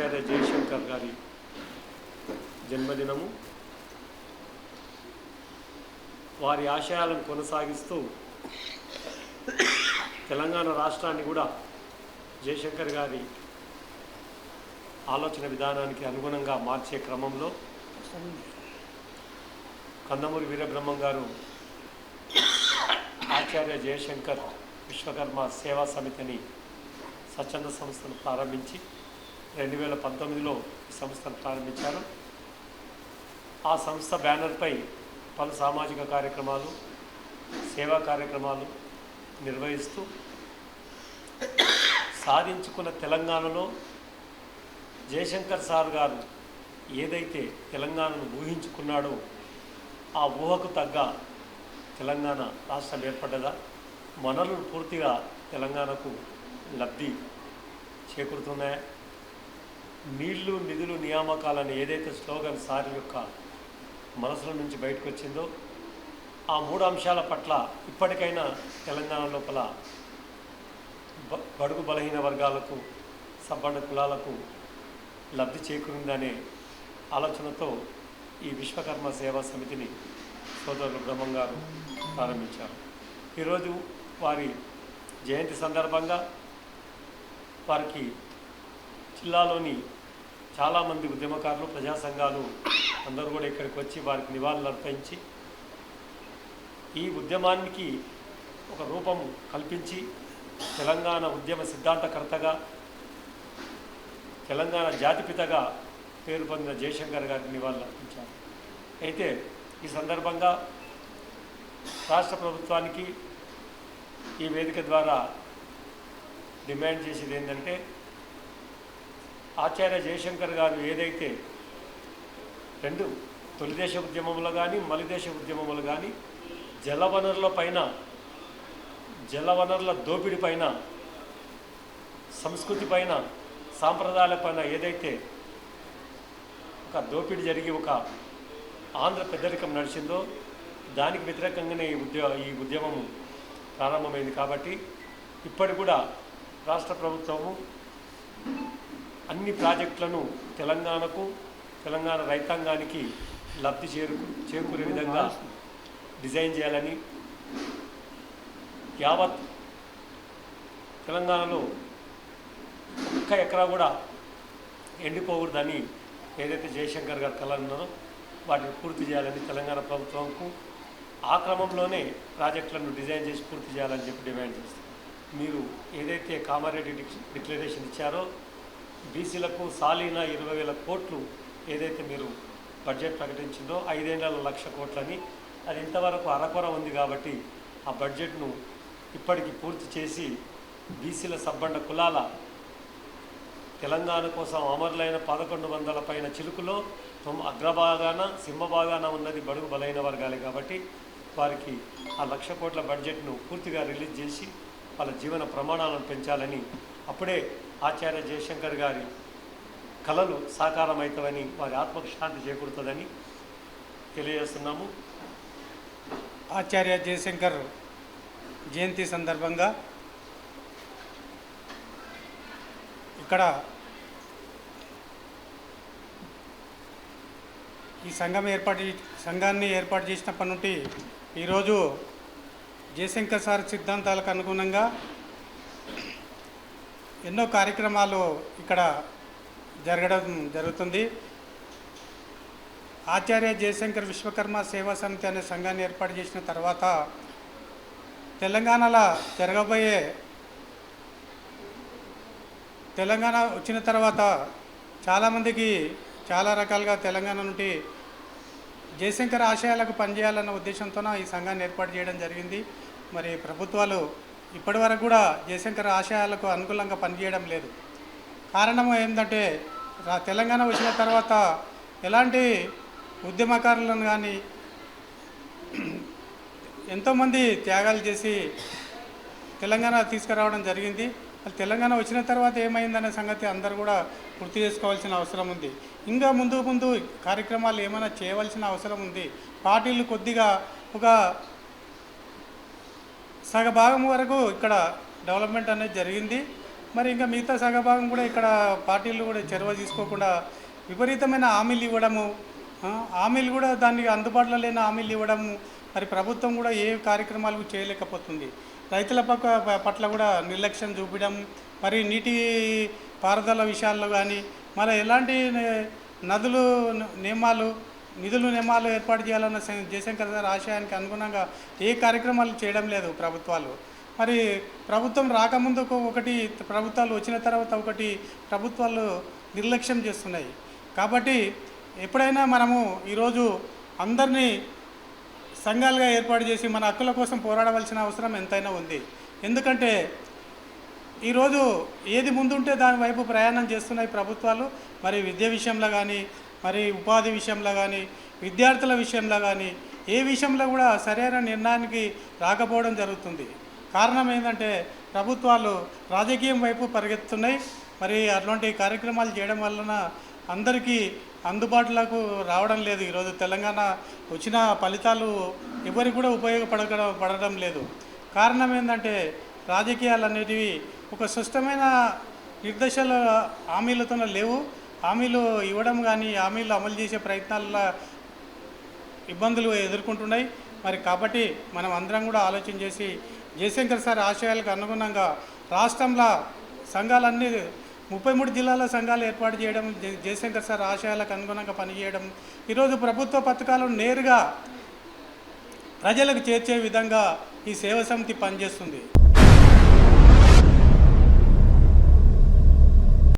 ఆచార్య జయశంకర్ గారి జన్మదినము. వారి ఆశయాలను కొనసాగిస్తూ తెలంగాణ రాష్ట్రాన్ని కూడా జయశంకర్ గారి ఆలోచన విధానానికి అనుగుణంగా మార్చే క్రమంలో కందమూరి వీరబ్రహ్మం గారు ఆచార్య జయశంకర్ విశ్వకర్మ సేవా సమితిని స్వచ్ఛంద సంస్థను ప్రారంభించి రెండు వేల పంతొమ్మిదిలో ఈ సంస్థను ప్రారంభించారు. ఆ సంస్థ బ్యానర్పై పలు సామాజిక కార్యక్రమాలు సేవా కార్యక్రమాలు నిర్వహిస్తూ సాధించుకున్న తెలంగాణలో జయశంకర్ సార్ గారు ఏదైతే తెలంగాణను ఊహించుకున్నాడో ఆ ఊహకు తగ్గ తెలంగాణ రాష్ట్రం ఏర్పడ్డదా? వనరులు పూర్తిగా తెలంగాణకు లబ్ధి చేకూరుతున్నాయా? నీళ్ళు నిధులు నియామకాలని ఏదైతే స్లోగన్ సార్ యొక్క మనసులో నుంచి బయటకు వచ్చిందో ఆ మూడు అంశాల పట్ల ఇప్పటికైనా తెలంగాణ లోపల బడుగు బలహీన వర్గాలకు సబ్బండ కులాలకు లబ్ధి చేకూరిందనే ఆలోచనతో ఈ విశ్వకర్మ సేవా సమితిని సోదరులు బ్రహ్మం గారు ప్రారంభించారు. ఈరోజు వారి జయంతి సందర్భంగా వారికి జిల్లాలోని చాలామంది ఉద్యమకారులు ప్రజా సంఘాలు అందరూ కూడా ఇక్కడికి వచ్చి వారికి నివాళులు అర్పించి ఈ ఉద్యమానికి ఒక రూపం కల్పించి తెలంగాణ ఉద్యమ సిద్ధాంతకర్తగా తెలంగాణ జాతిపితగా పేరు పొందిన జయశంకర్ గారికి నివాళులు అర్పించారు. అయితే ఈ సందర్భంగా రాష్ట్ర ప్రభుత్వానికి ఈ వేదిక ద్వారా డిమాండ్ చేసేది ఏంటంటే ఆచార్య జయశంకర్ గారు ఏదైతే రెండు తొలిదేశ ఉద్యమంలో కానీ మలిదేశ ఉద్యమంలో కానీ జలవనరుల పైన జలవనరుల దోపిడి పైన సంస్కృతి పైన సాంప్రదాయాల పైన ఏదైతే ఒక దోపిడీ జరిగి ఒక ఆంధ్ర పెద్దరికం నడిచిందో దానికి వ్యతిరేకంగానే ఈ ఉద్య ఈ ఉద్యమం ప్రారంభమైంది కాబట్టి ఇప్పటి కూడా రాష్ట్ర ప్రభుత్వము అన్ని ప్రాజెక్టులను తెలంగాణకు తెలంగాణ రైతాంగానికి లబ్ధి చేరు చేకూరే విధంగా డిజైన్ చేయాలని యావత్ తెలంగాణలో ఒక్క ఎకరా కూడా ఎండిపోకూడదని ఏదైతే జయశంకర్ గారు కళ ఉన్నారో వాటిని పూర్తి చేయాలని తెలంగాణ ప్రభుత్వంకు ఆ క్రమంలోనే ప్రాజెక్టులను డిజైన్ చేసి పూర్తి చేయాలని చెప్పి డిమాండ్ చేస్తారు మీరు ఏదైతే కామారెడ్డి డిక్లరేషన్ ఇచ్చారో బీసీలకు సాలీన ఇరవై వేల కోట్లు ఏదైతే మీరు బడ్జెట్ ప్రకటించిందో ఐదేళ్ళ లక్ష కోట్లని అది ఇంతవరకు అరకొర ఉంది కాబట్టి ఆ బడ్జెట్ను ఇప్పటికి పూర్తి చేసి బీసీల సబ్బండ కులాల తెలంగాణ కోసం అమరులైన పదకొండు వందల పైన చిలుకులో అగ్రభాగాన సింహభాగాన ఉన్నది బడుగు బలైన వర్గాలే కాబట్టి వారికి ఆ లక్ష కోట్ల బడ్జెట్ను పూర్తిగా రిలీజ్ చేసి వాళ్ళ జీవన ప్రమాణాలను పెంచాలని అప్పుడే ఆచార్య జయశంకర్ గారి కళలు సాకారమవుతామని వారి ఆత్మకు శాంతి చేకూరుతుందని తెలియజేస్తున్నాము. ఆచార్య జయశంకర్ జయంతి సందర్భంగా ఇక్కడ ఈ సంఘం ఏర్పాటు సంఘాన్ని ఏర్పాటు చేసినప్పటి నుండి ఈరోజు జయశంకర్ సార్ సిద్ధాంతాలకు అనుగుణంగా ఎన్నో కార్యక్రమాలు ఇక్కడ జరగడం జరుగుతుంది. ఆచార్య జయశంకర్ విశ్వకర్మ సేవా సమితి అనే సంఘాన్ని ఏర్పాటు చేసిన తర్వాత తెలంగాణలో జరగబోయే తెలంగాణ వచ్చిన తర్వాత చాలామందికి చాలా రకాలుగా తెలంగాణ నుండి జయశంకర్ ఆశయాలకు పనిచేయాలన్న ఉద్దేశంతోన ఈ సంఘాన్ని ఏర్పాటు చేయడం జరిగింది. మరి ప్రభుత్వాలు ఇప్పటి వరకు కూడా జయశంకర్ ఆశయాలకు అనుకూలంగా పనిచేయడం లేదు. కారణం ఏంటంటే తెలంగాణ వచ్చిన తర్వాత ఎలాంటి ఉద్యమకారులను కానీ ఎంతోమంది త్యాగాలు చేసి తెలంగాణ తీసుకురావడం జరిగింది. తెలంగాణ వచ్చిన తర్వాత ఏమైందనే సంగతి అందరూ కూడా గుర్తు చేసుకోవాల్సిన అవసరం ఉంది. ఇంకా ముందు ముందు కార్యక్రమాలు ఏమైనా చేయవలసిన అవసరం ఉంది. పార్టీలు కొద్దిగా ఒక సగభాగం వరకు ఇక్కడ డెవలప్మెంట్ అనేది జరిగింది. మరి ఇంకా మిగతా సగభాగం కూడా ఇక్కడ పార్టీలు కూడా చొరవ తీసుకోకుండా విపరీతమైన హామీలు ఇవ్వడము హామీలు కూడా దానికి అందుబాటులో లేని హామీలు ఇవ్వడము మరి ప్రభుత్వం కూడా ఏ కార్యక్రమాలు చేయలేకపోతుంది. రైతుల పక్క పట్ల కూడా నిర్లక్ష్యం చూపడం మరి నీటి పారుదల విషయాల్లో కానీ మరి ఎలాంటి నదులు నియమాలు నిధులు నియమాలు ఏర్పాటు చేయాలన్న జయశంకర్ గారి ఆశయానికి అనుగుణంగా ఏ కార్యక్రమాలు చేయడం లేదు ప్రభుత్వాలు. మరి ప్రభుత్వం రాకముందుకు ఒకటి ప్రభుత్వాలు వచ్చిన తర్వాత ఒకటి ప్రభుత్వాలు నిర్లక్ష్యం చేస్తున్నాయి. కాబట్టి ఎప్పుడైనా మనము ఈరోజు అందరినీ సంఘాలుగా ఏర్పాటు చేసి మన హక్కుల కోసం పోరాడవలసిన అవసరం ఎంతైనా ఉంది. ఎందుకంటే ఈరోజు ఏది ముందుంటే దాని వైపు ప్రయాణం చేస్తున్నాయి ప్రభుత్వాలు. మరి విద్య విషయంలో కానీ మరి ఉపాధి విషయంలో కానీ విద్యార్థుల విషయంలో కానీ ఏ విషయంలో కూడా సరైన నిర్ణయానికి రాకపోవడం జరుగుతుంది. కారణం ఏంటంటే ప్రభుత్వాలు రాజకీయం వైపు పరిగెత్తున్నాయి మరి అటువంటి కార్యక్రమాలు చేయడం వలన అందరికీ అందుబాటులోకి రావడం లేదు. ఈరోజు తెలంగాణ వచ్చిన ఫలితాలు ఎవరికి కూడా ఉపయోగపడక పడడం లేదు. కారణం ఏంటంటే రాజకీయాలు అనేటివి ఒక స్పష్టమైన నిర్దేశాల హామీలతో లేవు. హామీలు ఇవ్వడం కానీ హామీలు అమలు చేసే ప్రయత్నాల ఇబ్బందులు ఎదుర్కొంటున్నాయి. మరి కాబట్టి మనం అందరం కూడా ఆలోచన చేసి జయశంకర్ సార్ ఆశయాలకు అనుగుణంగా రాష్ట్రంలో సంఘాలన్నీ ముప్పై మూడు జిల్లాల సంఘాలు ఏర్పాటు చేయడం జయశంకర్ సార్ ఆశయాలకు అనుగుణంగా పనిచేయడం ఈరోజు ప్రభుత్వ పథకాలను నేరుగా ప్రజలకు చేర్చే విధంగా ఈ సేవ సమితి పనిచేస్తుంది.